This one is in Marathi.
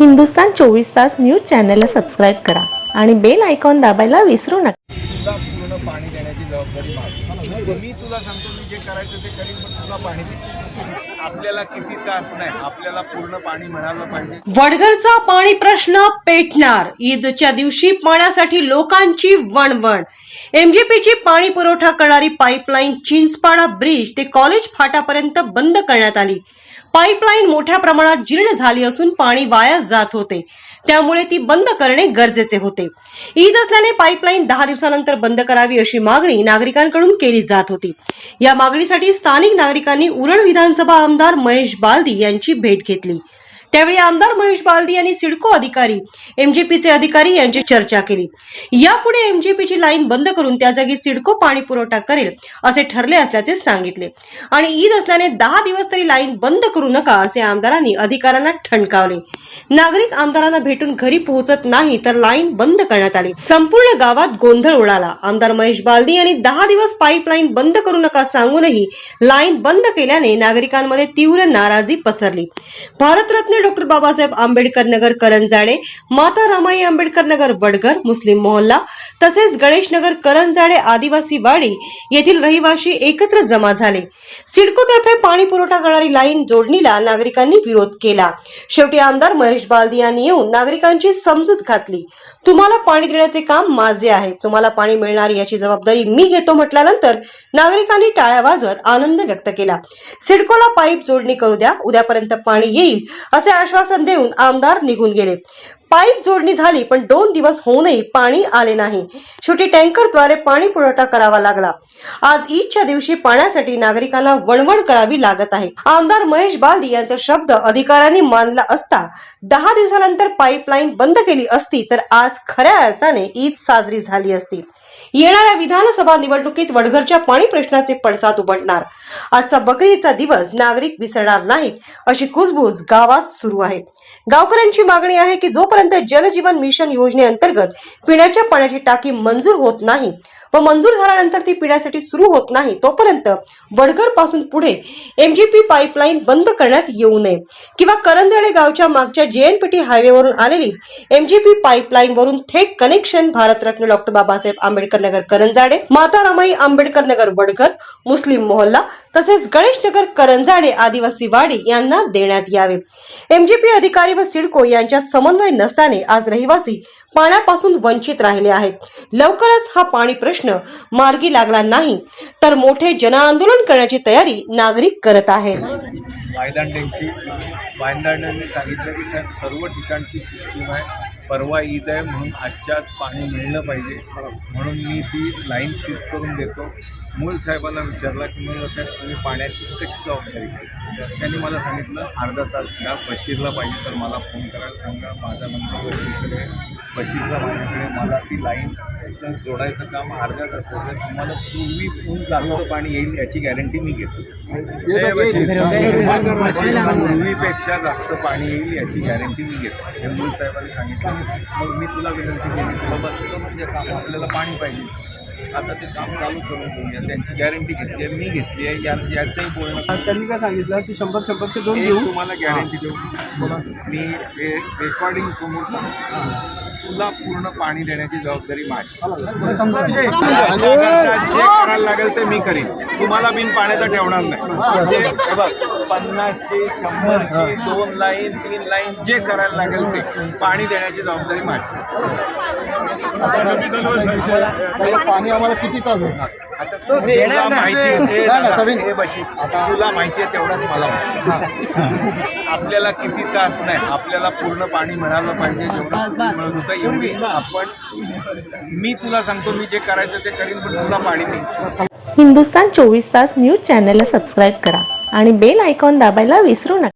हिंदुस्तान चोवीस तास न्यूज चॅनलला सबस्क्राईब करा आणि बेल आयकॉन दाबायला विसरू नका. जबाबदारी माझी. मी तुला सांगतो मी जे करायचं ते करीन पण तुला पाणी आपल्याला किती तास नाही आपल्याला पूर्ण पाणी मिळालं पाहिजे. वडघरचा पाणी प्रश्न पेटणार. ईदच्या दिवशी पाण्यासाठी लोकांची वणवण. एमजीपीची पाणी पुरवठा करणारी पाईपलाईन चिंचपाडा ब्रिज ते कॉलेज फाटापर्यंत बंद करण्यात आली. पाईपलाईन मोठ्या प्रमाणात जीर्ण झाली असून पाणी वाया जात होते. त्यामुळे ती बंद करणे गरजेचे होते. ईद असल्याने पाईपलाईन दहा दिवसानंतर बंद करावी अशी मागणी नागरिकांकडून केली जात होती. या मागणीसाठी स्थानिक नागरिकांनी उरण विधानसभा आमदार महेश बालदी यांची भेट घेतली. त्यावेळी आमदार महेश बालदी यांनी सिडको अधिकारी एमजीपीचे अधिकारी यांची चर्चा केली. यापुढे एमजीपीची लाईन बंद करून त्या जागी सिडको पाणी पुरवठा करेल असे ठरले असल्याचे सांगितले. आणि ईद असल्याने दहा दिवस तरी लाईन बंद करू नका असे आमदारांनी अधिकाऱ्यांना ठणकावले. नागरिक आमदारांना भेटून घरी पोहोचत नाही तर लाईन बंद करण्यात आली. संपूर्ण गावात गोंधळ उडाला. आमदार महेश बालदी यांनी दहा दिवस पाईपलाईन बंद करू नका सांगूनही लाईन बंद केल्याने नागरिकांमध्ये तीव्र नाराजी पसरली. भारतरत्न डॉक्टर बाबासाहेब आंबेडकर नगर करंजाडे माता रामाई आंबेडकर नगर बडगर मुस्लिम मोहल्ला तसेच गणेश नगर करंजाडे आदिवासी वाडी येथील रहिवाशी एकत्र जमा झाले. सिडकोतर्फे पाणी पुरवठा करणारी लाईन जोडणीला नागरिकांनी विरोध केला. शेवटी आमदार महेश बालदी यांनी येऊन नागरिकांची समजूत घातली. तुम्हाला पाणी देण्याचे काम माझे आहे. तुम्हाला पाणी मिळणार याची जबाबदारी मी घेतो म्हटल्यानंतर नागरिकांनी टाळ्या वाजवत आनंद व्यक्त केला. सिडकोला पाईप जोडणी करू द्या. उद्यापर्यंत पाणी येईल असे आश्वासन देऊन आमदार निघून गेले. पाईप जोडणी झाली पण दोन दिवस होऊनही पाणी आले नाही. शेवटी टँकरद्वारे पाणी पुरवठा करावा लागला. आज ईदच्या दिवशी पाण्यासाठी नागरिकांना वणवण करावी लागत आहे. आमदार महेश बालदी यांचा शब्द अधिकाऱ्यांनी मानला असता दहा दिवसानंतर पाईपलाईन बंद केली असती तर आज खऱ्या अर्थाने ईद साजरी झाली असती. येणाऱ्या विधानसभा निवडणुकीत वडघरच्या पाणी प्रश्नाचे पडसाद उमटणार. आजचा बकरीचा दिवस नागरिक विसरणार नाहीत अशी कुजबूज गावात सुरू आहे. गावकऱ्यांची मागणी आहे की जोपर्यंत जलजीवन मिशन योजनेअंतर्गत पिण्याच्या पाण्याची टाकी मंजूर होत नाही व मंजूर झाल्यानंतर ती पिण्यासाठी सुरू होत नाही. तोपर्यंत वडघरपासून पुढे एमजीपी पाईपलाईन बंद करण्यात येऊ नये. किंवा करंजाडे गावच्या मागच्या जेएनपीटी हायवेवरून आलेली एमजीपी पाईपलाईन वरून थेट कनेक्शन भारतरत्न डॉक्टर बाबासाहेब आंबेडकर नगर करंजाडे माता रमाई आंबेडकर नगर वडघर मुस्लिम मोहल्ला तसेच गणेशनगर करंजा करंजाडे आदिवासी वाडी यांना देण्यात यावे. एमजीपी अधिकारी व सिडको यांच्यात समन्वय नसल्याने आज रहिवासी पाण्यापासून वंचित राहिले आहेत. लवकरच हा पाणी प्रश्न मार्गी लागला नाही तर मोठे जनआंदोलन करण्याची तयारी नागरिक करत आहेत. सांगितलं की सर्व ठिकाणची सिस्टीम आहे. परवा ईद आहे म्हणून आजच्याच पाणी मिळलं पाहिजे. म्हणून मी ती लाईन शिफ्ट करून देतो. मूळ साहेबांना विचारला की मूळ साहेब तुम्ही पाण्याची कशी जबाबदारी घ्याल त्यांनी मला सांगितलं अर्धा तास घ्या बशीरला पाहिजे तर मला फोन करायला सांगा माझा नंबर बशीरकडे बशीरला माझ्याकडे मला ती लाईन चं जोडायचं काम अर्ध्या तासाचं तुम्हाला पूर्वी जास्त पाणी येईल याची गॅरंटी मी घेतो. हे पूर्वीपेक्षा जास्त पाणी येईल याची गॅरंटी मी घेतो. हे मूळ साहेबांनी सांगितलं. मग मी तुला विनंती केली. बाबा तुझं म्हणजे काम आपल्याला पाणी पाहिजे. आता ते काम चालू करून घेऊया. त्यांची गॅरंटी घेतली आहे मी घेतली आहे या याचंही बोलणं त्यांनी काय सांगितलं? की शंभर शंभरचे दोन एक देऊ तुम्हाला गॅरंटी देऊ. मी रे- रेकॉर्डिंग समोर सांगतो. तुला पूर्ण पाणी देण्याची जबाबदारी माझी. जे करायला लागेल ते मी करीन. तुम्हाला बिन पाण्याचा ठेवणार नाही. हे बघ, पन्नासशे शंभरची दोन लाईन तीन लाईन जे करायला लागेल ते. पाणी देण्याची जबाबदारी माझी. पाणी आम्हाला किती तास होणार? तुला माहिती आहे, दादा, बशी. तुला माहिती आहे तेवढाच मला आपल्याला किती तास नाही आपल्याला पूर्ण पाणी मिळालं पाहिजे मिळत होतं एवढी. आपण मी तुला सांगतो मी जे करायचं ते करीन पण तुला पाणी नाही. हिंदुस्तान चोवीस तास न्यूज चॅनलला सबस्क्राईब करा आणि बेल आयकॉन दाबायला विसरू नका.